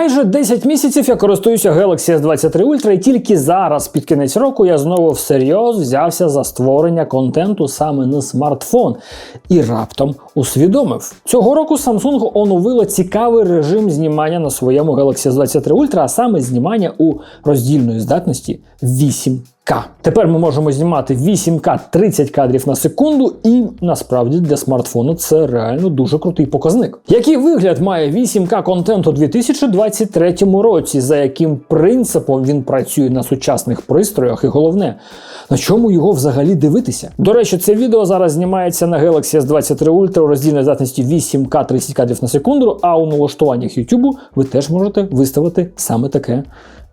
Майже 10 місяців я користуюся Galaxy S23 Ultra, і тільки зараз, під кінець року, я знову всерйоз взявся за створення контенту саме на смартфон і раптом усвідомив. Цього року Samsung оновила цікавий режим знімання на своєму Galaxy S23 Ultra, а саме знімання у роздільної здатності 8 К. Тепер ми можемо знімати 8К 30 кадрів на секунду, і насправді для смартфону це реально дуже крутий показник. Який вигляд має 8К контент у 2023 році, за яким принципом він працює на сучасних пристроях, і головне, на чому його взагалі дивитися? До речі, це відео зараз знімається на Galaxy S23 Ultra у роздільній здатності 8К 30 кадрів на секунду, а у налаштуваннях YouTube ви теж можете виставити саме таке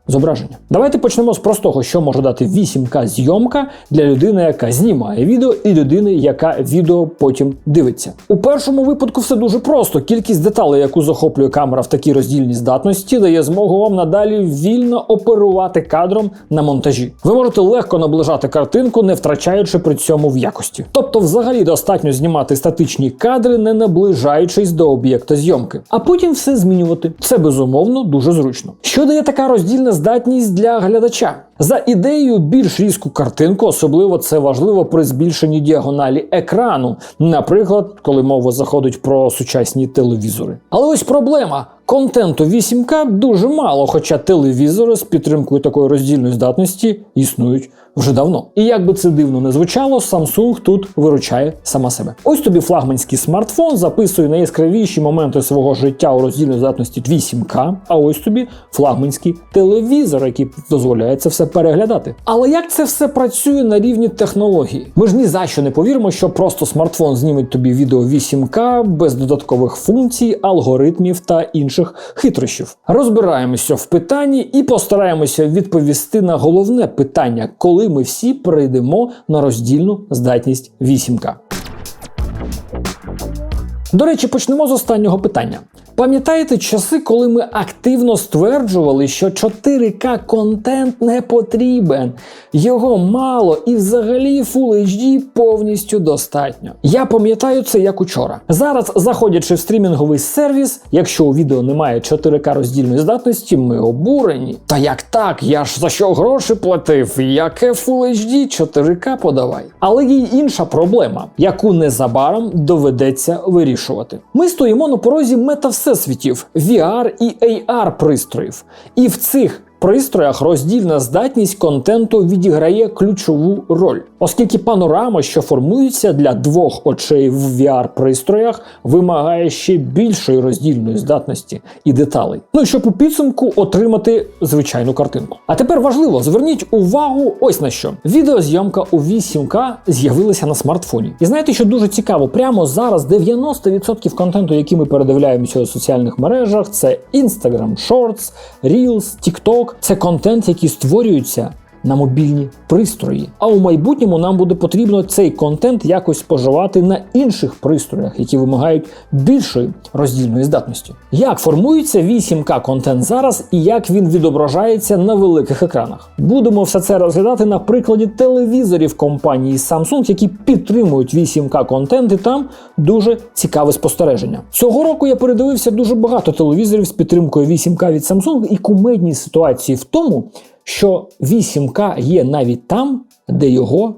зображення. Давайте почнемо з простого, що може дати 8К зйомка для людини, яка знімає відео, і людини, яка відео потім дивиться. У першому випадку все дуже просто. Кількість деталей, яку захоплює камера в такій роздільній здатності, дає змогу вам надалі вільно оперувати кадром на монтажі. Ви можете легко наближати картинку, не втрачаючи при цьому в якості. Тобто, взагалі достатньо знімати статичні кадри, не наближаючись до об'єкта зйомки, а потім все змінювати. Це безумовно дуже зручно. Що дає така роздільна здатність для глядача. За ідеєю більш різку картинку, особливо це важливо при збільшенні діагоналі екрану, наприклад, коли мова заходить про сучасні телевізори. Але ось проблема. Контенту 8К дуже мало, хоча телевізори з підтримкою такої роздільної здатності існують вже давно. І як би це дивно не звучало, Samsung тут виручає сама себе. Ось тобі флагманський смартфон записує найяскравіші моменти свого життя у роздільній здатності 8К, а ось тобі флагманський телевізор, який дозволяє це все переглядати. Але як це все працює на рівні технології? Ми ж ні за що не повіримо, що просто смартфон зніметь тобі відео 8К без додаткових функцій, алгоритмів та інших хитрощів. Розбираємося в питанні і постараємося відповісти на головне питання, коли ми всі перейдемо на роздільну здатність 8К. До речі, почнемо з останнього питання. Пам'ятаєте часи, коли ми активно стверджували, що 4К контент не потрібен, його мало і взагалі Full HD повністю достатньо. Я пам'ятаю це як учора. Зараз, заходячи в стрімінговий сервіс, якщо у відео немає 4К роздільної здатності, ми обурені. Та як так? Я ж за що гроші платив? Яке Full HD 4К подавай? Але є інша проблема, яку незабаром доведеться вирішувати. Ми стоїмо на порозі метавсесвіту всесвітів VR і AR пристроїв. І в цих пристроях роздільна здатність контенту відіграє ключову роль, оскільки панорама, що формується для двох очей в VR-пристроях, вимагає ще більшої роздільної здатності і деталей. Ну щоб у підсумку отримати звичайну картинку. А тепер важливо, зверніть увагу ось на що. Відеозйомка у 8К з'явилася на смартфоні. І знаєте, що дуже цікаво, прямо зараз 90% контенту, який ми передивляємося у соціальних мережах, це Instagram Shorts, Reels, TikTok. Це контент, який створюється на мобільні пристрої. А у майбутньому нам буде потрібно цей контент якось споживати на інших пристроях, які вимагають більшої роздільної здатності. Як формується 8К контент зараз і як він відображається на великих екранах? Будемо все це розглядати на прикладі телевізорів компанії Samsung, які підтримують 8К контент, і там дуже цікаве спостереження. Цього року я передивився дуже багато телевізорів з підтримкою 8К від Samsung, і кумедні ситуації в тому що 8К є навіть там, де його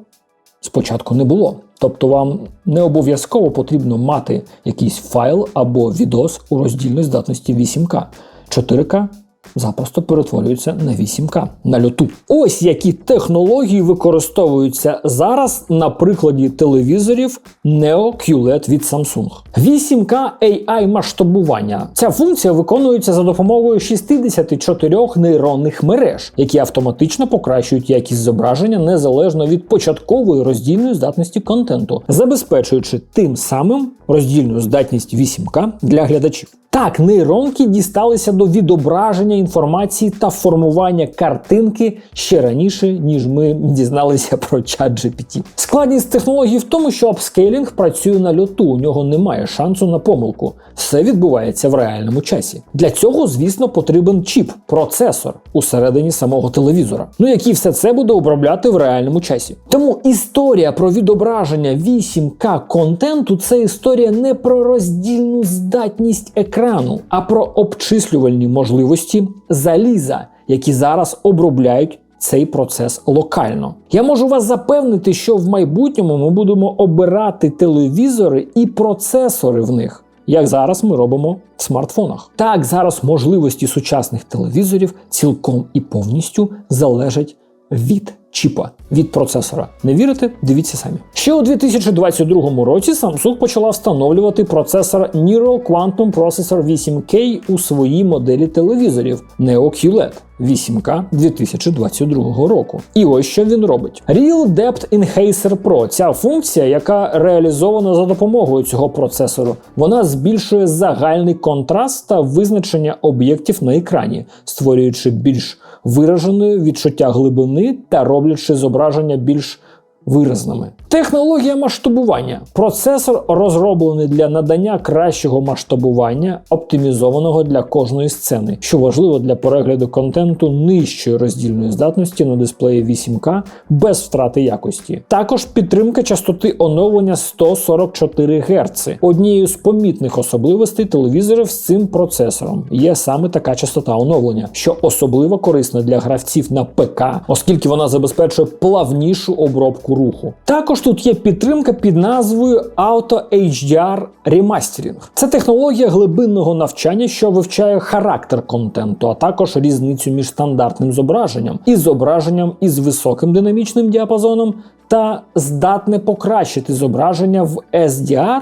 спочатку не було. Тобто вам не обов'язково потрібно мати якийсь файл або відос у роздільної здатності 8К. 4К запросто перетворюються на 8К на льоту. Ось які технології використовуються зараз на прикладі телевізорів Neo QLED від Samsung. 8K AI масштабування. Ця функція виконується за допомогою 64 нейронних мереж, які автоматично покращують якість зображення незалежно від початкової роздільної здатності контенту, забезпечуючи тим самим роздільну здатність 8К для глядачів. Так, нейронки дісталися до відображення інформації та формування картинки ще раніше, ніж ми дізналися про чат GPT. Складність технології в тому, що апскейлінг працює на льоту, у нього немає шансу на помилку. Все відбувається в реальному часі. Для цього, звісно, потрібен чіп, процесор усередині самого телевізора, ну який все це буде обробляти в реальному часі. Тому історія про відображення 8К контенту це історія не про роздільну здатність екрану екрану, а про обчислювальні можливості заліза, які зараз обробляють. Цей процес локально. Я можу вас запевнити, що в майбутньому ми будемо обирати телевізори і процесори в них, як зараз ми робимо в смартфонах. Так, зараз можливості сучасних телевізорів цілком і повністю залежать від чіпа, від процесора. Не вірите? Дивіться самі. Ще у 2022 році Samsung почала встановлювати процесор Neural Quantum Processor 8K у своїй моделі телевізорів Neo QLED. 8К 2022 року. І ось що він робить: Real Depth Enhancer Pro. Ця функція, яка реалізована за допомогою цього процесору, вона збільшує загальний контраст та визначення об'єктів на екрані, створюючи більш виражене відчуття глибини та роблячи зображення більш виразними. Технологія масштабування. Процесор розроблений для надання кращого масштабування, оптимізованого для кожної сцени, що важливо для перегляду контенту нижчої роздільної здатності на дисплеї 8К без втрати якості. Також підтримка частоти оновлення 144 Гц. Однією з помітних особливостей телевізорів з цим процесором є саме така частота оновлення, що особливо корисна для гравців на ПК, оскільки вона забезпечує плавнішу обробку руху. Також тут є підтримка під назвою Auto HDR Remastering. Це технологія глибинного навчання, що вивчає характер контенту, а також різницю між стандартним зображенням і зображенням із високим динамічним діапазоном та здатне покращити зображення в SDR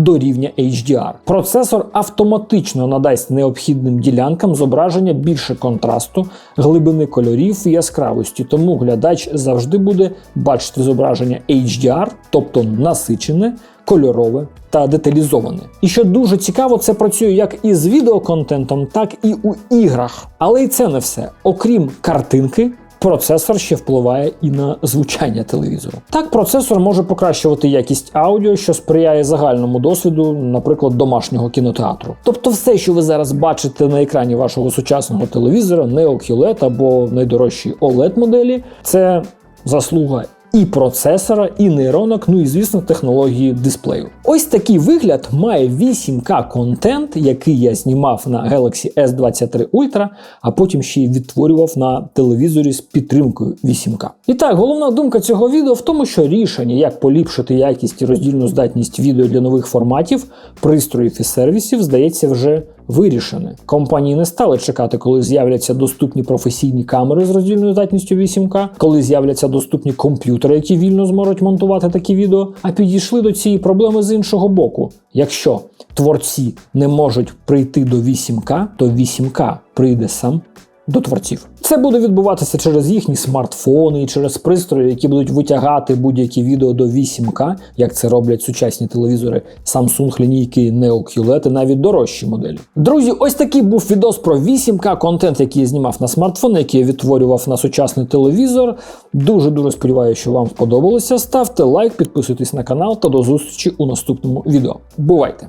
до рівня HDR. Процесор автоматично надасть необхідним ділянкам зображення більше контрасту, глибини кольорів і яскравості, тому глядач завжди буде бачити зображення HDR, тобто насичене, кольорове та деталізоване. І що дуже цікаво, це працює як із відеоконтентом, так і у іграх. Але і це не все. Окрім картинки. Процесор ще впливає і на звучання телевізору. Так, процесор може покращувати якість аудіо, що сприяє загальному досвіду, наприклад, домашнього кінотеатру. Тобто, все, що ви зараз бачите на екрані вашого сучасного телевізора, не OQLED або найдорожчі OLED моделі, це заслуга і процесора, і нейронок, ну і звісно, технології дисплею. Ось такий вигляд має 8К контент, який я знімав на Galaxy S23 Ultra, а потім ще й відтворював на телевізорі з підтримкою 8К. І так, головна думка цього відео в тому, що рішення, як поліпшити якість і роздільну здатність відео для нових форматів, пристроїв і сервісів, здається, вже вирішене. Компанії не стали чекати, коли з'являться доступні професійні камери з роздільною здатністю 8К, коли з'являться доступні комп'ютери, які вільно зможуть монтувати такі відео, а підійшли до цієї проблеми з іншого боку. Якщо творці не можуть прийти до 8К, то 8К прийде сам до творців. Це буде відбуватися через їхні смартфони і через пристрої, які будуть витягати будь-які відео до 8К, як це роблять сучасні телевізори Samsung лінійки Neo QLED і навіть дорожчі моделі. Друзі, ось такий був відос про 8К контент, який я знімав на смартфон, який я відтворював на сучасний телевізор. Дуже дуже сподіваюся, що вам сподобалося. Ставте лайк, підписуйтесь на канал та до зустрічі у наступному відео. Бувайте!